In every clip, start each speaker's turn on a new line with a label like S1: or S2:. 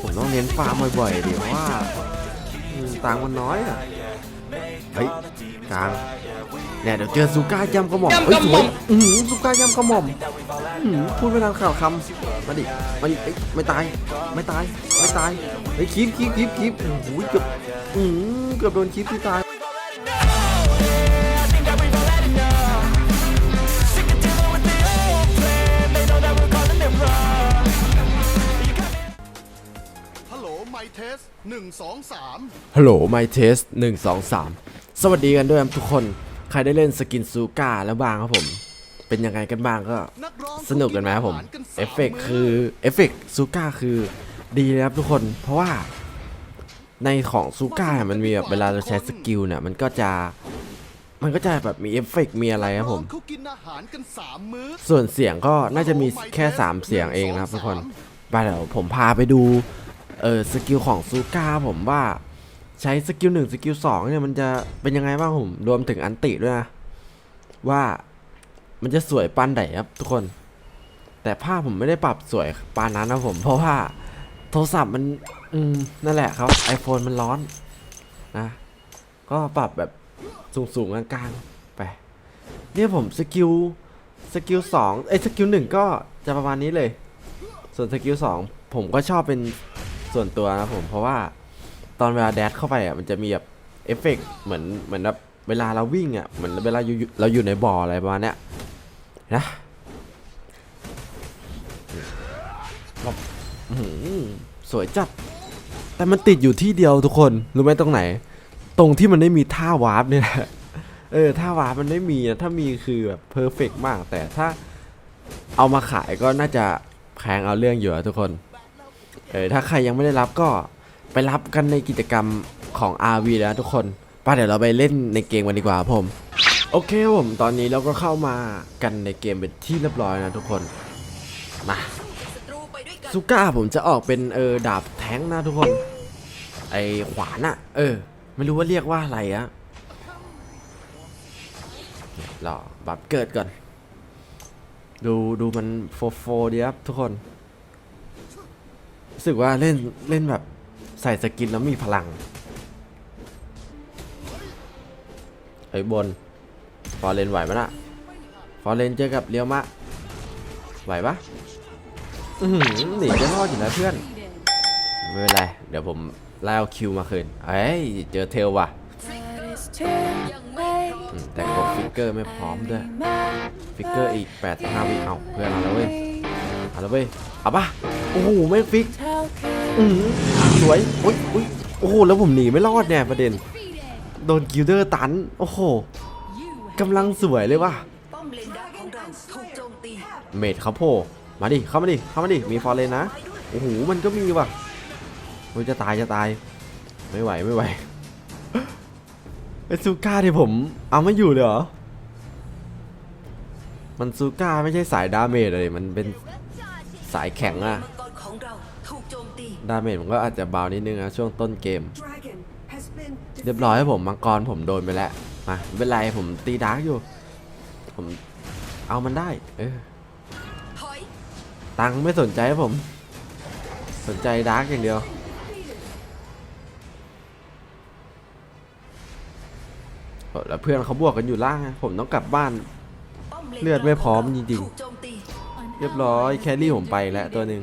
S1: ผมต้องเน้นฟาร์มบ่อยๆดิเพราะว่าอืมตังค์มันน้อยอะเฮ้ยกลางเนี่ยเดี๋ยวเจอซูก้ายำกระหม่อมเฮ้ยสวยอือหือซูก้ายำกระหม่อมอื้อหือพูดไม่ทันข่าวคำมาดิมาดิเอ้ยไม่ตาย ไม่ตาย ไม่ตายเฮ้ยคีบคีบคีบคีบโอ้โหเกือบอือเกือบโดนคีบที่ตาย
S2: สหนึ่งสองสาม
S1: ฮัลโหลไมเทสหนึ่งสองสามสวัสดีกันด้วยครับทุกคน ใครได้เล่นสกินซูก้าแล้วบ้างครับผม เป็นยังไงกันบ้างก็
S2: นักร้อง
S1: สนุกกันไหมครับผมา
S2: หากันสาม
S1: เอฟเฟกต์คือเอฟเฟกต์ซูก้าคือดีเลยครับทุกคน เพราะว่า ในของซูก้ามันมีแบบเวลาเราใช้สกิลเนี่ยมันก็จะมันก็จะแบบมีเอฟเฟกต์มีอะไรครับผม
S2: เขากินอาหารกันสามมื้อ
S1: ส่วนเสียงก็น่าจะมีแค่ 3 เสียงเองนะครับทุกคน ไปเดี๋ยวผมพาไปดู เออสกิลของซูก้าผมว่าใช้สกิลหนึ่งสกิลสองเนี่ยมันจะเป็นยังไงบ้างผม รวมถึงอันติด้วยนะ ว่ามันจะสวยปานไหนครับทุกคน แต่ภาพผมไม่ได้ปรับสวยปานนั้นนะผม เพราะว่าโทรศัพท์มัน อืม นั่นแหละครับ iPhone มันร้อนนะ ก็ปรับแบบสูงๆกลางๆไปเนี่ยผมสกิลสกิลสองเอ้สกิลหนึ่งก็จะประมาณนี้เลย ส่วนสกิลสองผมก็ชอบเป็น ส่วนตัวนะผม เพราะว่าตอนเวลาแดดเข้าไปอะมันจะมีแบบเอฟเฟกต์เหมือนเหมือนแบบเวลาเราวิ่งอะเหมือนเวลาอยู่เราอยู่ในบ่ออะไรประมาณเนี้ยนะแบบสวยจัด แต่มันติดอยู่ที่เดียวทุกคน รู้ไหมตรงไหน ตรงที่มันไม่มีท่าวาร์ปเนี่ยเออถ้าวาร์ปมันไม่มีนะถ้ามีคือแบบเพอร์เฟกมาก แต่ถ้าเอามาขายก็น่าจะแพงเอาเรื่องอยู่อะทุกคน เออถ้าใครยังไม่ได้รับก็ไปรับกันในกิจกรรมของ RV แล้วทุกคนไป้าเดี๋ยวเราไปเล่นในเกมกันดีกว่าผม โอเคผมตอนนี้เราก็เข้ามากันในเกมเป็นที่เรียบร้อยนะทุกคนมาซูก้าผมจะออกเป็นเออดาบแท้งนะทุกคน ไอขวานอะเออ ไม่รู้ว่าเรียกว่าอะไรอะรอบับเกิดก่อน ดูดูมันโฟโฟดีครับทุกคน รู้สึกว่าเล่นเล่นแบบใส่สกินแล้วมีพลังไอ้บน ฟอร์เรนไหวไหมล่ะ ฟอร์เรนเจอกับเรียวมะ ไหวปะหนีจะรอดอยู่นะเพื่อน ไม่เป็นไร เดี๋ยวผมไล่เอาคิวมาคืนเอ้ย เจอเทลว่ะ แต่กดฟิกเกอร์ไม่พร้อมด้วย ฟิกเกอร์อีก8 5วิเอาเพื่อนเอาแล้วเว้ย เอาแล้วเว้ย เอาปะโอ้โหไม่ฟิก อือหือสวยอุ้ยอุ้ยโอ้โหแล้วผมหนีไม่รอดเนี่ยประเด็น โดนกิลเดอร์ตัน โอ้โหกำลังสวยเลยว่ะ
S3: ป้อมเลนดักของเราถูกโจมตี
S1: เขาโผล่มาดิ เข้ามาดิ เข้ามาดิ มีฟอร์เรนนะ โอ้โห มันก็มีว่ะมันจะตายจะตาย ไม่ไหวไม่ไหวไอซูก้าที่ผม เอาไม่อยู่เลยเหรอ มันซูก้าไม่ใช่สายดาเมจเลย มันเป็นสายแข็งอะ ดาเมจมันก็อาจจะเบานิดนึงนะช่วงต้นเกม เรียบร้อยครับผมมังกรผมโดนไปแล้วมาไม่เป็นไรผมตีดาร์กอยู่ ผมเอามันได้ เออ
S3: ถอย
S1: ตังค์ไม่สนใจครับผม สนใจดาร์กอย่างเดียวโอ้แล้วเพื่อนเขาบวกกันอยู่ล่างไงผมต้องกลับบ้าน
S3: ป้อม
S1: เลือดไม่พร้อมจริงๆ
S3: ถูกโจมตี
S1: เรียบร้อยแครี่ผมไปแล้วตัวหนึ่ง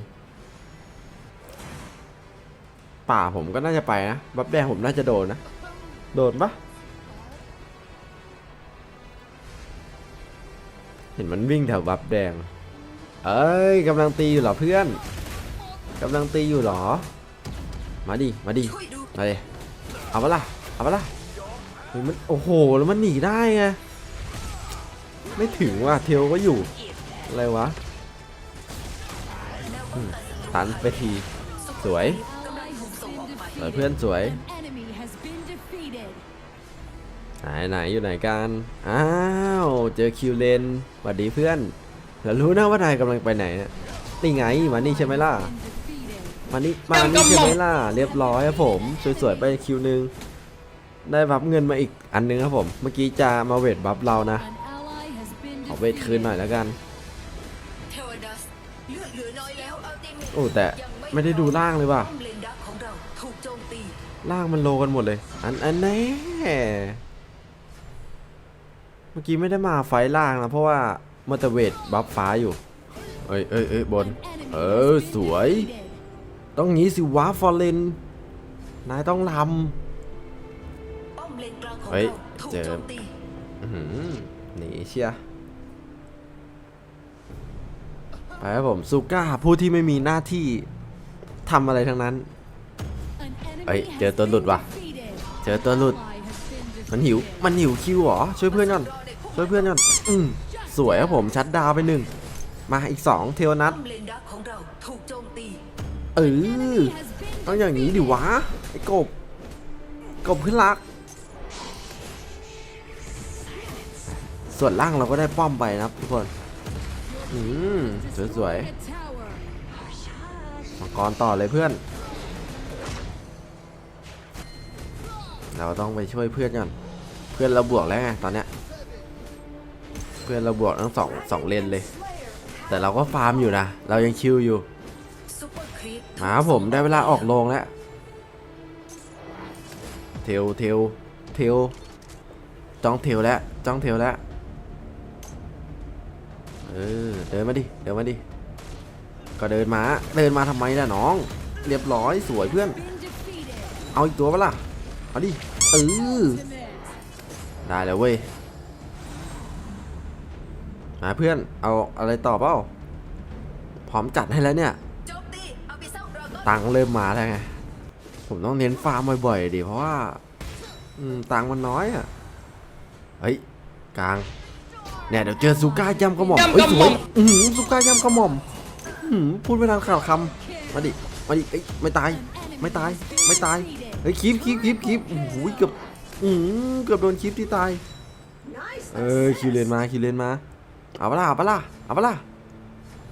S1: ป่าผมก็น่าจะไปนะ บัฟแดงผมน่าจะโดนนะ โดนปะเห็นมันวิ่งแถวบัฟแดง เอ้ยกำลังตีอยู่เหรอเพื่อนกำลังตีอยู่เหรอ มาดิ มาดิ มาดิ เอาปะล่ะ เอาปะล่ะเฮ้ยมันโอ้โห แล้วมันหนีได้ไง ไม่ถึงว่ะ เทลก็อยู่ อะไรวะ ตันไปที สวย
S3: ส่งออกไป
S1: สวยเพื่อนสวย
S4: An enemy has been defeated.
S1: ไหนไหนอยู่ไหนกัน อ้าว เจอคิวเลนสวัสดีเพื่อน แล้วรู้นะว่านายกำลังไปไหนเนี่ยนี่ไงมานี่ใช่ไหมล่ะ
S4: Been defeated.
S1: มานี่มานี่ใช่ไหมล่ะ เรียบร้อยครับผม สวยๆไปคิวหนึ่งได้บัฟเงินมาอีกอันนึงครับผม เมื่อกี้จะมาเวทบัฟเรานะ
S4: An ally has been
S1: ขอเวทคืนหน่อย
S4: defeated.
S1: แล้วกัน
S3: เทวดัสเลือดเหลือน้อยแล้วเอาติเมต
S1: โอ้แต่ไม่ได้ดูล่างเลยว่ะ
S3: ป้อมเล่า
S1: งมันโลกันหมดเลย อันอันแน่เมื่อกี้ไม่ได้มาไฟล่างนะเพราะว่ามัตเตอร์เวทบัฟฟ้าอยู่ เอ้ยเอ้ยเอ้ยบน เออสวย ต้องงี้สิวะฟอร์เรนนายต้องท
S3: ป้อมเลนกลางของ
S1: เฮ้ย
S3: เจ
S1: อหนีเชียไปครับผมซูก้าผู้ที่ไม่มีหน้าที่ทำอะไรทั้งนั้น เอ้ย
S4: has
S1: เจอตัวหลุด
S4: been
S1: ว่ะ
S4: defeated.
S1: เจอตัวหลุด
S4: Ally has been
S1: มันหิว
S4: defeated.
S1: มันหิวคิวเหรอ ช่วยเพื่อนก่อน ช่วยเพื่อนก่อน อืมสวยครับผม ชัดดาวไปหนึ่ง มาอีกสองเทวนัท
S3: ป้อมเลนดักของเราถูกโจมตี
S1: เออ
S4: Enemy has been
S1: ต้องอย่างนี้ดิวะ ไอ้กบ กบขึ้นรัก ส่วนล่างเราก็ได้ป้อมไปนะครับทุกคน อืมสวย
S4: destroyed a tower.
S1: ๆมังกรต่อเลยเพื่อน เราต้องไปช่วยเพื่อนก่อนเพื่อนเราบวกแล้วไงตอนเนี้ยเพื่อนเราบวกทั้งสองสองเลนเลย แต่เราก็ฟาร์มอยู่นะเรายังชิลอยู่มาครับผมได้เวลาออกโรงแล้วเทลเทลเทลจ้องเทลแล้วจ้องเทลแล้วเออเดินมาดิเดินมาดิก็เดินมาเดินมาทำไมล่ะน้อง เรียบร้อยสวยเพื่อน เอาอีกตัวปะล่ะ เอาดิเออ
S4: Ultimate.
S1: ได้แล้วเว้ยมาเพื่อนเอาอะไรต่อเปล่าพร้อมจัดให้แล้วเนี่ย
S3: โจมตีเอาไปสร้างดราก้อน
S1: ตังค์เริ่มมาแล้วไง ผมต้องเน้นฟาร์มบ่อยๆดิเพราะว่าอืมตังค์มันน้อยอะเฮ้ยกลางเนี่ยเดี๋ยวเจอซูก้ายำกระหม่อมเฮ้ยสวยอือหือซูก้ายำกระหม่อมอื้อหือพูดไม่ทันขาดคำมาดิมาดิเอ้ยไม่ตาย ไม่ตาย ไม่ตายเฮ้ยคลิปคลิปคลิปคลิปโอ้โหเกือบอือเกือบโดนคลิปที่ตาย เออคิวเลนมาคิวเลนมา เอาปะล่ะเอาปะล่ะเอาปะล่ะ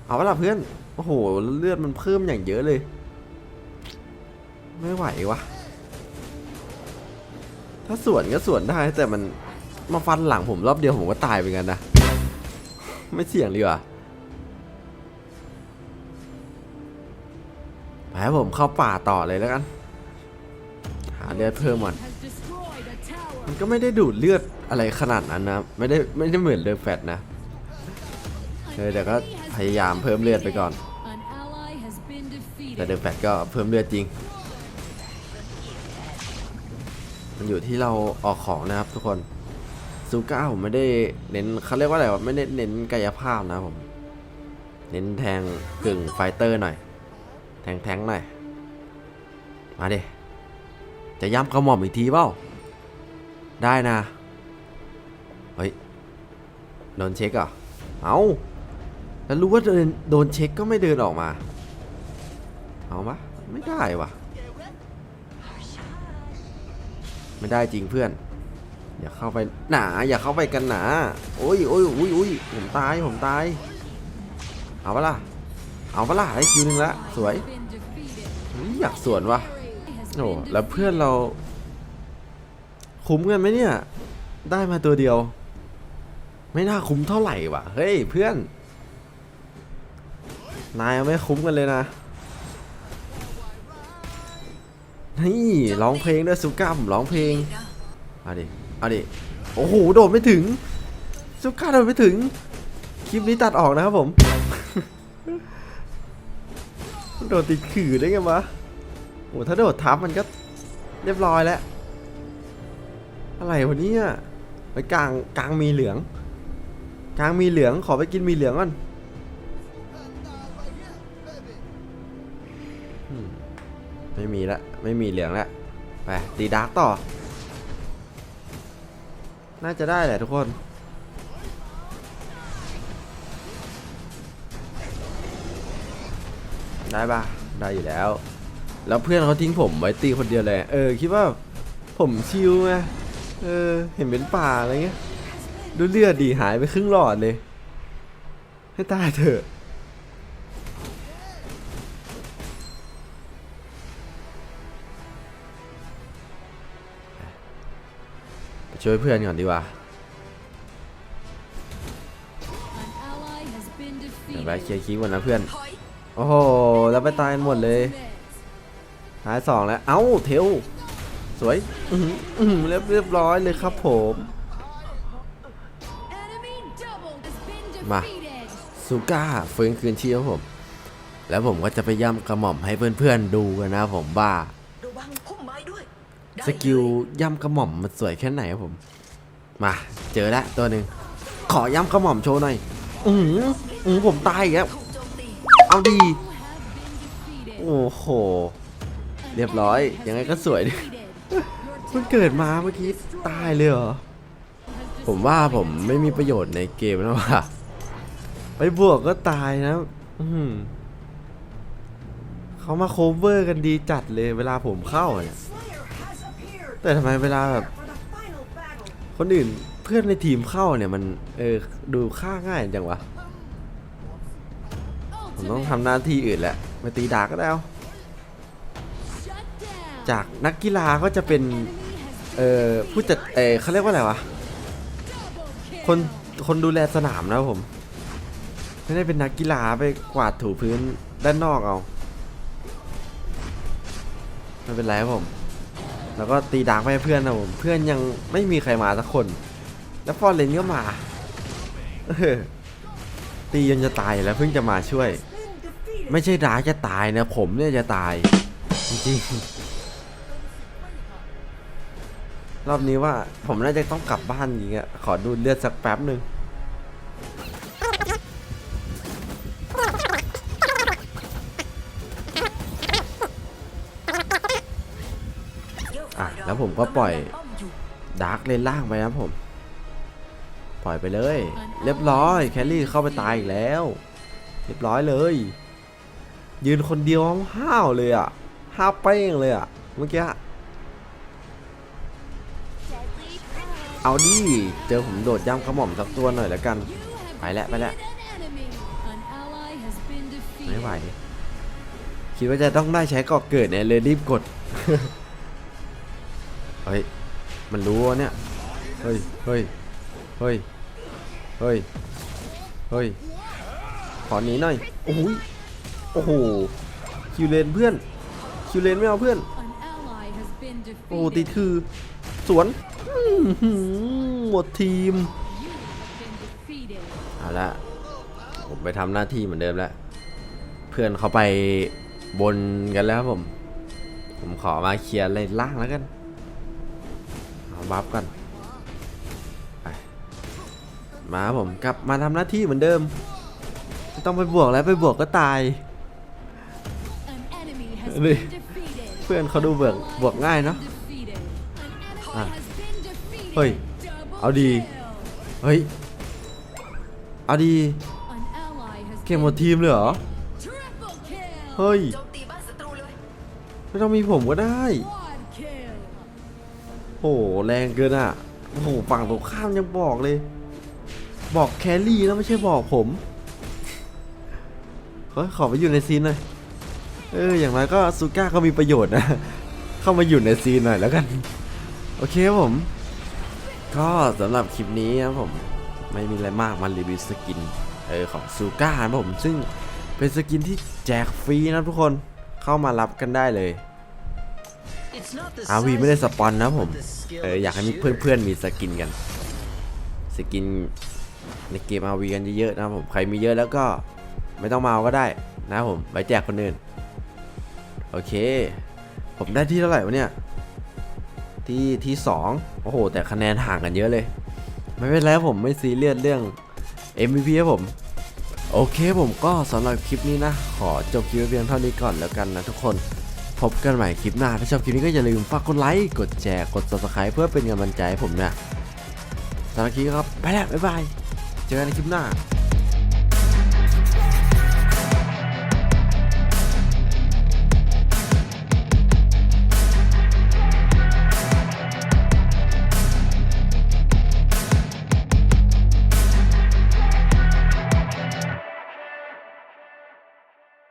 S1: เอาปะล่ะเพื่อน โอ้โหเลือดมันเพิ่มอย่างเยอะเลย ไม่ไหววะถ้าสวนก็สวนได้แต่มันมาฟันหลังผมรอบเดียวผมก็ตายไปกันนะ ไม่เสี่ยงดีกว่าไปผมเข้าป่าต่อเลยแล้วกัน เลือดเพิ่มก่อน
S4: Has destroyed a tower.
S1: มันก็ไม่ได้ดูดเลือดอะไรขนาดนั้นนะไม่ได้ไม่ได้เหมือนเลือดแฟตนะเออแต่ก็พยายามเพิ่มเลือดไปก่อน
S4: An ally has been
S1: แต่
S4: defeated.
S1: เลือดแฟตก็เพิ่มเลือดจริง มันอยู่ที่เราออกของนะครับทุกคนซูก้าผมไม่ได้เน้นเขาเรียกว่าอะไรวะไม่ได้เน้นกายภาพนะผม เน้นแทงกึ่งไฟเตอร์หน่อย แทงแทงหน่อย มาดิ จะย้ำกระหม่อมอีกทีเปล่า ได้นะ เฮ้ย โดนเช็คเหรอเอาแล้วรู้ว่าเดินโดนเช็คก็ไม่เดินออกมา เอาปะไม่ได้วะไม่ได้จริงเพื่อน อย่าเข้าไปหนา อย่าเข้าไปกันหนา โอ้ยโอ้ยอุ้ยอุ้ยผมตาย ผมตาย เอาปะล่ะ เอาปะล่ะได้คิวหนึ่งละ สวย อยากสวนวะ โอ้แล้วเพื่อนเรา คุ้มกันไหมเนี่ย ได้มาตัวเดียว ไม่น่าคุ้มเท่าไหร่วะเฮ้ยเพื่อน นายไม่คุ้มกันเลยนะ นี่ร้องเพลงด้วยซูก้าผมร้องเพลงเอาดิเอาดิโอ้โหโดดไม่ถึงซูก้าโดดไม่ถึง คลิปนี้ตัดออกนะครับผม โดดติดขื่อได้ไงวะ โอ้ถ้าโดดทับมันก็เรียบร้อยแล้ว อะไรวะเนี่ยไปกลางกลางมีเหลือง กลางมีเหลืองขอไปกินมีเหลืองก่อนไม่มีละไม่มีเหลืองล้วไปตีดาร์กต่อ น่าจะได้แหละทุกคนได้ปะได้อยู่แล้ว แล้วเพื่อนเขาทิ้งผมไว้ตีคนเดียวเลย เออ คิดว่าผมชิลไง เออ เห็นเป็นป่าอะไรเงี้ย ดูเลือดดีหายไปครึ่งหลอดเลย ให้ตายเถอะ ไปช่วยเพื่อนก่อนดีกว่าเดี๋ยวไปเคลียร์คิวก่อนนะเพื่อน โอ้โห แล้วไปตายกันหมดเลย ท้ายสองแล้ว เอ้าเทลสวยอื้อหืออื้อหือเรียบเรียบร้อยเลยครับผม มาซูก้าฟื้นคืนชีพครับผม แล้วผมก็จะไปย่ำกระหม่อมให้เพื่อนๆดูกันนะผมว่าสกิล
S3: ย่ำ
S1: กระหม่อมมันสวยแค่ไหนครับผม มาเจอแล้วตัวหนึ่งขอย่ำกระหม่อมโชว์หน่อย อือหืออือหือผมตายอีกแล้ว เอาดี โอ้โห เรียบร้อย ยังไงก็สวยดิ
S4: defeated. Your
S1: เกิดมาเมื่อกี้ตายเลยเหรอ ผมว่าผมไม่มีประโยชน์ในเกมแล้วว่ะ ไปบวกก็ตายนะ อืเขามาโคเวอร์กันดีจัดเลยเวลาผมเข้าเนี่ย แต่ทำไมเวลาแบบ คนอื่นเพื่อนในทีมเข้าเนี่ยมัน เออ ดูค่าง่ายจังวะ ผมต้องทำหน้าที่อื่นแหละ ไปตีดาก็ได้เอา จากนักกีฬาก็จะเป็น เออผู้จัดเออเขาเรียกว่าอะไรวะ คนคนดูแลสนามนะผม ไม่ได้เป็นนักกีฬาไปกวาดถูพื้นด้านนอกเอาไม่เป็นไรครับผม แล้วก็ตีดาร์กไปเพื่อนนะผม เพื่อนยังไม่มีใครมาสักคน แล้วฟอร์เรนก็มาตีจนจะตายแล้วเพิ่งจะมาช่วย ไม่ใช่ดาร์กจะตายนะผมเนี่ยจะตายจริง รอบนี้ว่าผมน่าจะต้องกลับบ้านจริงอะขอดูเลือดสักแป๊บหนึ่ง
S3: อะ
S1: อะแล้วผมก็ปล่อยดาร์กเลนล่างไปครับผม ปล่อยไปเลย เรียบร้อยแคลรี่เข้าไปตายอีกแล้ว เรียบร้อยเลย ยืนคนเดียวห้าวเลยอะห้าวเป้งเลยอะเมื่อกี้ เอาดิ เจอผมโดดย่ำกระหม่อมสักตัวหน่อยแล้วกัน ไปแล้วไปแล้วไม่ไหวคิดว่าจะต้องได้ใช้ก่อเกิดเนี่ยเลยรีบกด เฮ้ย มันรู้วเนี่ย เฮ้ย เฮ้ย เฮ้ย เฮ้ย เฮ้ย ขอหนีหน่อย โอ้โหยโอ้โห คิวเลนเพื่อน คิวเลนไม่เอาเพื่อน โอ้ติดคือ สวน หือหมดทีม
S4: You have been defeated.
S1: เอาละผมไปทำหน้าที่เหมือนเดิมแล้ว เพื่อนเขาไปบนกันแล้วครับผม ผมขอมาเคลียร์เลนล่างแล้วกัน เอาบัฟกันไปมาครับผมกลับมาทำหน้าที่เหมือนเดิมไม่ต้องไปบวกแล้วไปบวกก็ตาย
S4: An enemy has
S1: นี่
S4: been defeated.
S1: เพื่อนเขาดูเบิกบวกง่ายเนาะ เฮ้ย เอาดี เฮ้ย เอาดี เกมหมดทีมเลยเหรอ เฮ้ย
S3: โจมตีบ้านศัตรูเลย
S1: ไม่ต้องมีผมก็ได้ โห แรงเกินอะ โอ้โห ฝั่งตรงข้ามยังบอกเลย บอกแครี่นะไม่ใช่บอกผม เฮ้ย ขอไปอยู่ในซีนหน่อย เออ อย่างไรก็ซูก้าก็มีประโยชน์นะ เข้ามาอยู่ในซีนหน่อยแล้วกัน โอเคผม ก็สำหรับคลิปนี้ครับผมไม่มีอะไรมากมารีวิวสกินเออของซูก้าครับผมซึ่งเป็นสกินที่แจกฟรีนะทุกคนเข้ามารับกันได้เลยอาวีไม่ได้สปอนนะผมเอออยากให้มีเพื่อนๆมีสกินกัน สกินในเกมอาวีกันเยอะๆนะผมใครมีเยอะแล้วก็ไม่ต้องมาเอาก็ได้นะผมไปแจกคนอื่น โอเค ผมได้ที่เท่าไหร่วะเนี่ย ที่ที่สองโอ้โห แต่คะแนนห่างกันเยอะเลย ไม่เป็นไรผมไม่ซีเรียสเรื่อง MVP ครับผม โอเคผมก็สำหรับคลิปนี้นะ ขอจบคลิปเพียงเท่านี้ก่อนแล้วกันนะทุกคน พบกันใหม่คลิปหน้า ถ้าชอบคลิปนี้ก็อย่าลืมฝากกดไลค์ กดแชร์ กด subscribe เพื่อเป็นกำลังใจให้ผมนะสำหรับคลิปครับ ไปแล้ว บ๊ายบาย เจอกันในคลิปหน้า